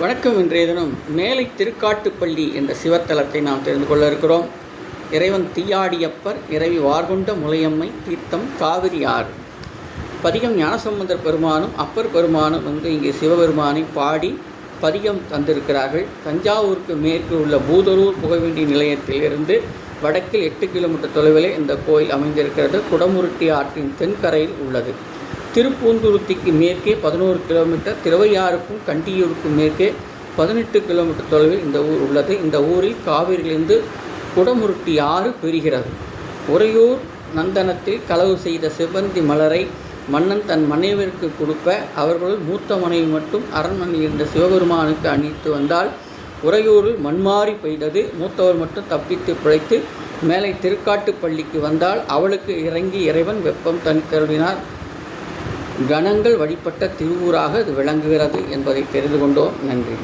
வணக்கம் இன்றைய தினம் மேலை திருக்காட்டுப்பள்ளி என்ற சிவத்தலத்தை நாம் தெரிந்து கொள்ள இருக்கிறோம். இறைவன் தீயாடியப்பர் இறைவி வார்கொண்ட முலையம்மை தீர்த்தம் காவிரி ஆறு. பதிகம் ஞானசம்பந்தர் பெருமானும் அப்பர் பெருமானும் வந்து இங்கே சிவபெருமானை பாடி பதிகம் தந்திருக்கிறார்கள். தஞ்சாவூருக்கு மேற்கு உள்ள பூதலூர் புகவேண்டி நிலையத்திலிருந்து வடக்கில் எட்டு கிலோமீட்டர் தொலைவிலே இந்த கோயில் அமைந்திருக்கிறது. குடமுருட்டி ஆற்றின் தென்கரையில் உள்ளது. திருப்பூந்துருத்திக்கு மேற்கே பதினோரு கிலோமீட்டர் திருவையாறுக்கும் கண்டியூருக்கும் மேற்கே பதினெட்டு கிலோமீட்டர் தொலைவில் இந்த ஊர் உள்ளது. இந்த ஊரில் காவிரியிலிருந்து குடமுருட்டி ஆறு பெறுகிறது. உறையூர் நந்தனத்தில் களவு செய்த சிவந்தி மலரை மன்னன் தன் மனைவிற்கு கொடுப்ப அவர்கள் மூத்த மனைவி மட்டும் அரண்மனையில் இருந்த சிவபெருமானுக்கு அணித்து வந்தால் உறையூரில் மண்மாறி பெய்தது. மூத்தவர் மட்டும் தப்பித்து பிழைத்து மேலே திருக்காட்டுப்பள்ளிக்கு வந்தால் அவளுக்கு இறங்கி இறைவன் வெப்பம் தனித்தருளினார் கணங்கள் வழிபட்ட திருவூராக இது விளங்குகிறது என்பதை தெரிந்து கொண்டோம். நன்றி.